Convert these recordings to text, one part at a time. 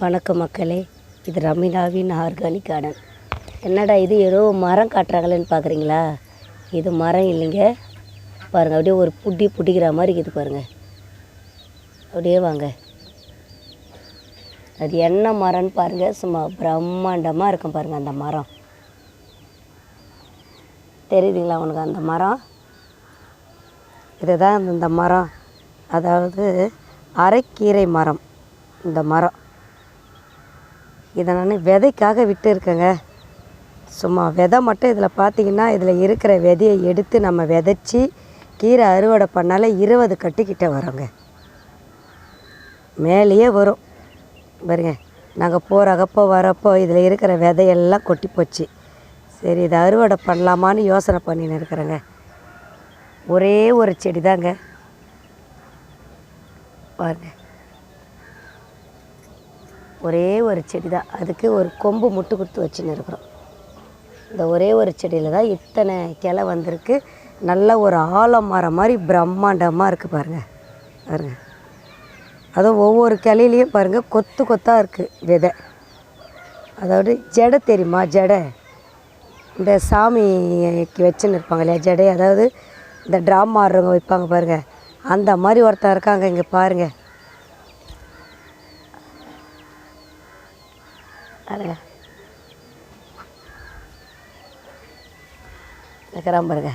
வணக்கம் மக்களே இது ரமீனாவின் ஆர்கானிக் கார்டன் என்னடா இது ஏதோ மரம் காட்டுறாங்களேன்னு பார்க்குறீங்களா இது மரம் இல்லைங்க. பாருங்கள் அப்படியே ஒரு புட்டி புட்டிக்கிற மாதிரி இருக்குது பாருங்கள் அப்படியே வாங்க. அது என்ன மரம்னு பாருங்கள் சும்மா பிரம்மாண்டமாக இருக்கும் பாருங்கள் அந்த மரம். தெரியுதுங்களா உனக்கு அந்த மரம்? இதுதான் இந்த மரம். அதாவது அரைக்கீரை மரம் இந்த மரம். இதை நான் விதைக்காக விட்டு இருக்கேங்க சும்மா விதை மட்டும் இதில் பார்த்தீங்கன்னா இதில் இருக்கிற விதையை எடுத்து நம்ம விதைச்சி கீரை அறுவடை பண்ணாலே இருபது கட்டிக்கிட்ட வரோங்க. மேலேயே வரும். பாருங்க நாங்கள் போகிறப்போ வரப்போ இதில் இருக்கிற விதையெல்லாம் கொட்டி போச்சு. சரி இதை அறுவடை பண்ணலாமான்னு யோசனை பண்ணின்னு இருக்கிறேங்க. ஒரே ஒரு செடி தாங்க. பாருங்கள் ஒரே ஒரு செடி தான். அதுக்கு ஒரு கொம்பு முட்டு கொடுத்து வச்சுன்னு இருக்கிறோம். இந்த ஒரே ஒரு செடியில் தான் இத்தனை கிளை வந்திருக்கு. நல்ல ஒரு ஆலமரம் மாதிரி பிரம்மாண்டமாக இருக்குது பாருங்கள் பாருங்க. அதுவும் ஒவ்வொரு கிளையிலையும் பாருங்கள் கொத்து கொத்தாக இருக்குது விதை. அதாவது ஜடை தெரியுமா? ஜடை. இந்த சாமிக்கு வச்சுன்னு இருப்பாங்க இல்லையா? ஜடை. அதாவது இந்த ட்ராமா ஆடுறவங்க வைப்பாங்க பாருங்கள் அந்த மாதிரி ஒருத்தன் இருக்காங்க இங்கே பாருங்கள் பாருங்க. இருக்கிறான் பாருங்க.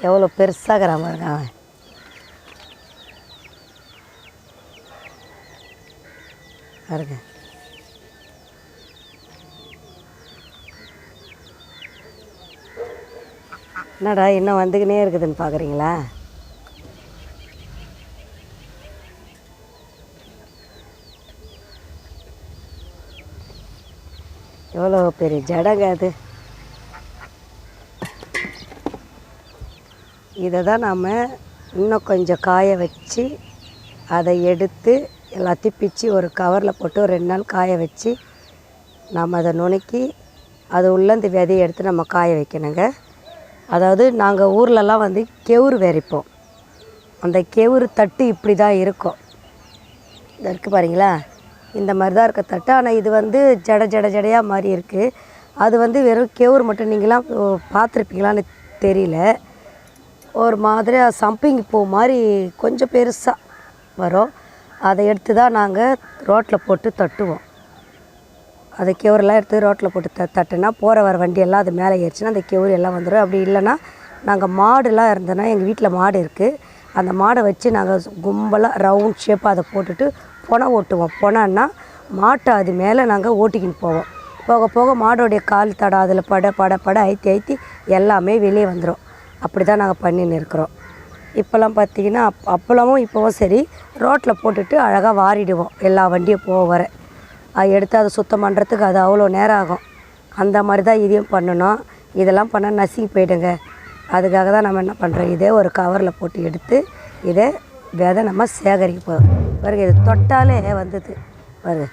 எவ்வளோ பெருசாக பெருசாகிறான் பாருங்க அவன். பாருங்க. என்னடா இன்னும் வந்துக்கினே இருக்குதுன்னு பார்க்குறீங்களா எவ்வளோ பெரிய ஜடங்க அது. இதை தான் நாம் இன்னும் கொஞ்சம் காய வச்சு அதை எடுத்து எல்லாத்தையும் பிச்சு ஒரு கவரில் போட்டு ஒரு ரெண்டு நாள் காய வச்சு நாம் அதை நுணுக்கி அது உள்ள இந்த விதையை எடுத்து நம்ம காய வைக்கணுங்க. அதாவது நாங்கள் ஊர்லலாம் வந்து கெவுரு வெறிப்போம் அந்த கெவுரு தட்டு இப்படி தான் இருக்கும். இந்த இருக்குது பாருங்களா இந்த மாதிரி தான் இருக்க தட்டு. ஆனால் இது வந்து ஜட ஜட ஜடையாக மாதிரி இருக்குது அது வந்து வெறும் கேவுர் மட்டும் நீங்களாம் பார்த்துருப்பீங்களான்னு தெரியல. ஒரு மாதிரி சம்பிங் பூ மாதிரி கொஞ்சம் பெருசாக வரும். அதை எடுத்து தான் நாங்கள் ரோட்டில் போட்டு தட்டுவோம். அதை கேவுரெல்லாம் எடுத்து ரோட்டில் போட்டு த தட்டுனா போகிற வர வண்டியெல்லாம் அது மேலே ஏறிச்சுன்னா அந்த கெவுரு எல்லாம் வந்துடும் அப்படி இல்லைன்னா நாங்கள் மாடுலாம் இருந்தோன்னா எங்கள் வீட்டில் மாடு இருக்குது அந்த மாடை வச்சு நாங்கள் கும்பலாக ரவுண்ட் ஷேப்பாக அதை போட்டுட்டு பொனை ஓட்டுவோம். பொனைன்னா மாட்டை அது மேலே நாங்கள் ஓட்டிக்கின்னு போவோம். போக போக மாடோடைய கால் தடை அதில் பட பட பட ஐத்தி ஐத்தி எல்லாமே வெளியே வந்துடும் அப்படி தான் நாங்கள் பண்ணின்னு இருக்கிறோம். இப்போல்லாம் பார்த்தீங்கன்னா அப் அப்பளமும் இப்போவும் சரி ரோட்டில் போட்டுட்டு அழகாக வாரிடுவோம். எல்லா வண்டியும் போக வர. அது எடுத்து அதை சுத்தம் பண்ணுறதுக்கு அது அவ்வளோ நேரம் ஆகும். அந்த மாதிரி தான் இதையும் பண்ணணும். இதெல்லாம் பண்ணால் நசுங்கி போயிடுங்க. அதுக்காக தான் நம்ம என்ன பண்ணுறோம் இதே ஒரு கவரில் போட்டு எடுத்து இதை விதை நம்ம சேகரிக்க போகிறோம் பாருங்க இது தொட்டாலே வந்தது. பாருங்க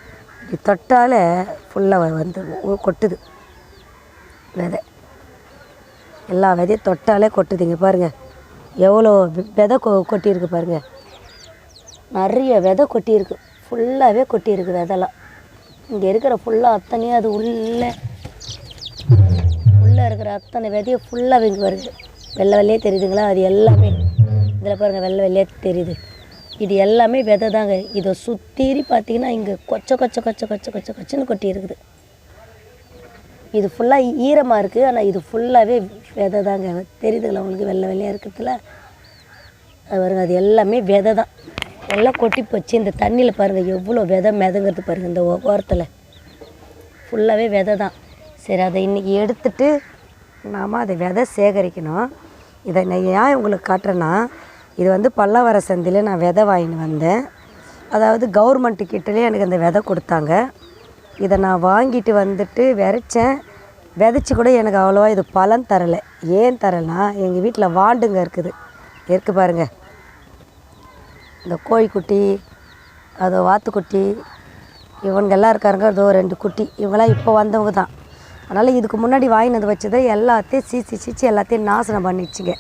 இது தொட்டாலே ஃபுல்லாக வந்து கொட்டுது. விதை. எல்லா விதையும் தொட்டாலே கொட்டுதுங்க பாருங்கள் எவ்வளோ விதை கொ கொட்டியிருக்கு பாருங்கள் நிறைய விதை கொட்டியிருக்கு. ஃபுல்லாகவே கொட்டியிருக்கு விதெல்லாம் இங்கே இருக்கிற ஃபுல்லாக அத்தனையும் அது உள்ளே உள்ளே இருக்கிற அத்தனை விதையை ஃபுல்லாக இங்கே வருது. வெள்ளை வெள்ளையே தெரியுதுங்களா? அது எல்லாமே. இதில் பாருங்கள் வெள்ளை வெள்ளையே தெரியுது. இது எல்லாமே விதை தாங்க இதை சுத்தீரி பார்த்தீங்கன்னா இங்கே கொச்ச கொச்ச கொச்ச கொச்ச கொச்ச கொச்சன்னு கொட்டி இருக்குது. இது ஃபுல்லாக ஈரமாக இருக்குது ஆனால் இது ஃபுல்லாகவே விதை தாங்க தெரியுதுங்களா உங்களுக்கு? வெள்ளை வெள்ளையாக இருக்கிறதுல? அது பாருங்க அது எல்லாமே விதை தான் எல்லாம் கொட்டி போச்சு. இந்த தண்ணியில் பாருங்கள் எவ்வளோ விதை மிதங்கிறது பாருங்கள் இந்த ஓரத்தில். ஃபுல்லாகவே விதை தான் சரி அதை இன்றைக்கி எடுத்துட்டு நாம் அதை விதை சேகரிக்கணும். இதை நான் ஏன் உங்களுக்கு காட்டுறேன்னா இது வந்து பல்லாவர சந்தையில் நான் விதை வாங்கின்னு வந்தேன். அதாவது கவர்மெண்ட்டு கிட்டலேயே எனக்கு அந்த விதை கொடுத்தாங்க. இதை நான் வாங்கிட்டு வந்துட்டு விதைச்சேன். விதைச்சி கூட எனக்கு அவ்வளோவா இது பலன் தரலை. ஏன் தரலைன்னா எங்கள் வீட்டில் வாண்டுங்க இருக்குது. இருக்கு பாருங்கள் இந்த கோழிக்குட்டி அதோ வாத்துக்குட்டி இவங்கெல்லாம் இருக்காருங்க அதோ ரெண்டு குட்டி. இவங்களாம் இப்போ வந்தவங்க தான். அதனால் இதுக்கு முன்னாடி வாங்கினது வந்து வச்சதை எல்லாத்தையும் சீச்சி சீச்சி எல்லாத்தையும் நாசனம் பண்ணிடுச்சுங்க.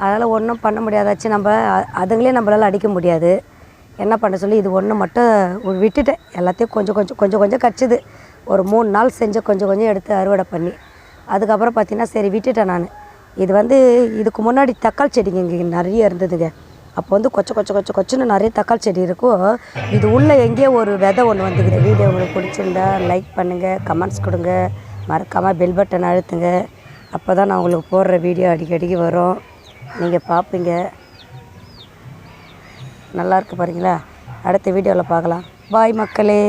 அதனால் ஒன்றும் பண்ண முடியாதாச்சு நம்ம அதுங்களே நம்மளால் அடிக்க முடியாது. என்ன பண்ண சொல்லி இது ஒன்று மட்டும் விட்டுட்டேன். எல்லாத்தையும் கொஞ்சம் கொஞ்சம் கொஞ்சம் கொஞ்சம் கிடச்சிது. ஒரு மூணு நாள் செஞ்சு கொஞ்சம் கொஞ்சம் எடுத்து அறுவடை பண்ணி. அதுக்கப்புறம் பார்த்தீங்கன்னா சரி விட்டுட்டேன் நான். இது வந்து இதுக்கு முன்னாடி தக்காளி செடிங்க இங்கே நிறைய இருந்ததுங்க. அப்போ வந்து கொச்ச கொச்ச கொச்ச கொச்சுன்னு நிறைய தக்காளி செடி இருக்கும் இது உள்ளே எங்கேயோ ஒரு விதை ஒன்று வந்துக்குது. வீடியோ உங்களுக்கு பிடிச்சிருந்தா லைக் பண்ணுங்கள் கமெண்ட்ஸ் கொடுங்க. மறக்காமல் பெல் பட்டன் அழுத்துங்க. அப்போ தான் நான் உங்களுக்கு போடுற வீடியோ அடிக்கடிக்கு வரும். நீங்கள் பார்ப்பீங்க நல்லாயிருக்கு பாருங்களா? அடுத்த வீடியோவில் பார்க்கலாம். பாய் மக்களே.